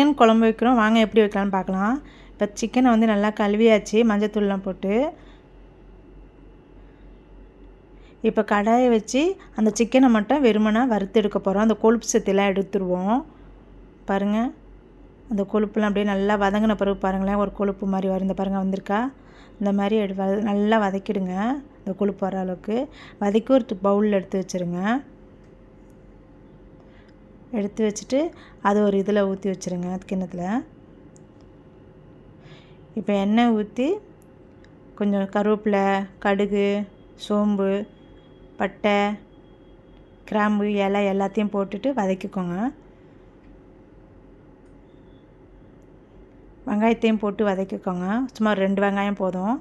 Chicken குழம்பு வைக்கிறோம். வாங்க எப்படி வைக்கலாம்னு பார்க்கலாம். இப்போ சிக்கனை வந்து நல்லா கழுவியாச்சு. மஞ்சத்தூள்லாம் போட்டு. இப்போ கடாயை வச்சு அந்த சிக்கனை மட்டும் வெறுமனா வறுத்து எடுக்க போகிறோம் அந்த கொழுப்பு சத்தையெல்லாம் எடுத்துருவோம். பாருங்கள் அந்த கொழுப்புலாம் அப்படியே நல்லா வதங்கின பிறகு பாருங்களேன் ஒரு கொழுப்பு மாதிரி வரும். இந்த பாருங்கள் வந்திருக்கா? இந்த மாதிரி எடு வ நல்லா வதக்கிடுங்க. இந்த கொழுப்பு வர அளவுக்கு. வதக்கி ஒரு பவுலில் எடுத்து வச்சுருங்க. எடுத்து வச்சுட்டு அது ஒரு இதில் ஊற்றி வச்சுருங்க கிண்ணத்தில். இப்போ எண்ணெய் ஊற்றி கொஞ்சம் கருவேப்பிலை கடுகு சோம்பு பட்டை கிராம்பு இலை எல்லாத்தையும் போட்டுட்டு வதக்கிக்கோங்க. வெங்காயத்தையும் போட்டு வதக்கிக்கோங்க. சும்மா ரெண்டு வெங்காயம் போதும்.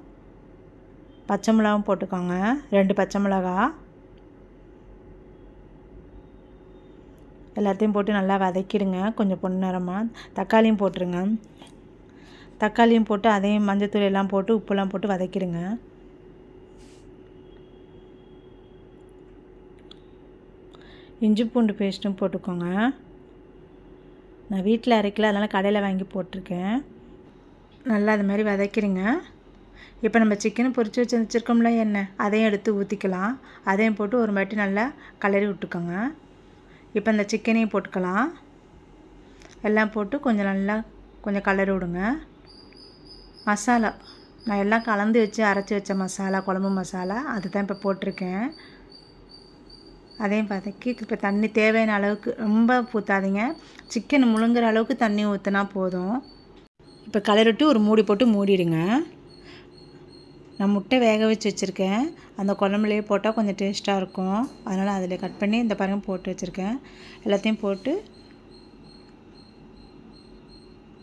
பச்சை மிளகாவும் போட்டுக்கோங்க. ரெண்டு பச்சை மிளகா. எல்லாத்தையும் போட்டு நல்லா வதக்கிடுங்க. கொஞ்சம் பொன்னிறமாக தக்காளியும் போட்டுருங்க. தக்காளியும் போட்டு அதையும் மஞ்சத்தூள் எல்லாம் போட்டு உப்புலாம் போட்டு வதக்கிடுங்க. இஞ்சி பூண்டு பேஸ்ட்டும் போட்டுக்கோங்க. நான் வீட்டில் அரைக்கல அதனால் கடையில் வாங்கி போட்டிருக்கேன். நல்லா அது மாதிரி வதக்கிடுங்க. இப்போ நம்ம சிக்கனை பொரித்து வச்சு வச்சுருக்கோம்ல என்ன? அதையும் எடுத்து ஊற்றிக்கலாம் அதையும் போட்டு ஒரு வாட்டி நல்லா கலரி விட்டுக்கோங்க. இப்போ இந்த சிக்கனையும் போட்டுக்கலாம். எல்லாம் போட்டு கொஞ்சம் நல்லா கொஞ்சம் கலர் விடுங்க. மசாலா நான் எல்லாம் கலந்து வச்சு அரைச்சி வச்ச மசாலா குழம்பு மசாலா அதுதான் இப்போ போட்டிருக்கேன். அதையும் பார்த்துக்கி இப்போ தண்ணி தேவையான அளவுக்கு ரொம்ப ஊற்றாதீங்க சிக்கன் முழுங்குற அளவுக்கு தண்ணி ஊற்றினா போதும். இப்போ கலரிட்டு ஒரு மூடி போட்டு மூடிடுங்க. நான் முட்டை வேக வச்சு வச்சுருக்கேன். அந்த குழம்புலேயே போட்டால் கொஞ்சம் டேஸ்ட்டாக இருக்கும். அதனால் அதில் கட் பண்ணி இந்த பாருங்கள் போட்டு வச்சுருக்கேன். எல்லாத்தையும் போட்டு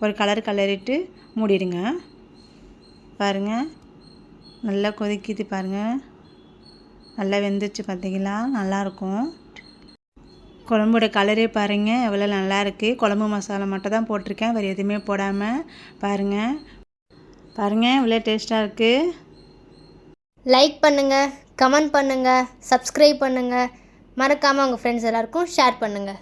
ஒரு கலர் கலரிட்டு மூடிடுங்க. பாருங்கள் நல்லா கொதிக்குது பாருங்கள் நல்லா வெந்துச்சு பார்த்தீங்களா நல்லாயிருக்கும் குழம்போட கலரே பாருங்கள் எவ்வளோ நல்லாயிருக்கு குழம்பு மசாலா மட்டும் தான் போட்டிருக்கேன். வேறு எதுவுமே போடாமல் பாருங்கள் பாருங்கள் இவ்வளோ டேஸ்ட்டாக இருக்குது லைக் பண்ணுங்கள் கமெண்ட் பண்ணுங்கள் சப்ஸ்கிரைப் பண்ணுங்கள் மறக்காமல் உங்கள் ஃப்ரெண்ட்ஸ் எல்லாருக்கும் ஷேர் பண்ணுங்கள்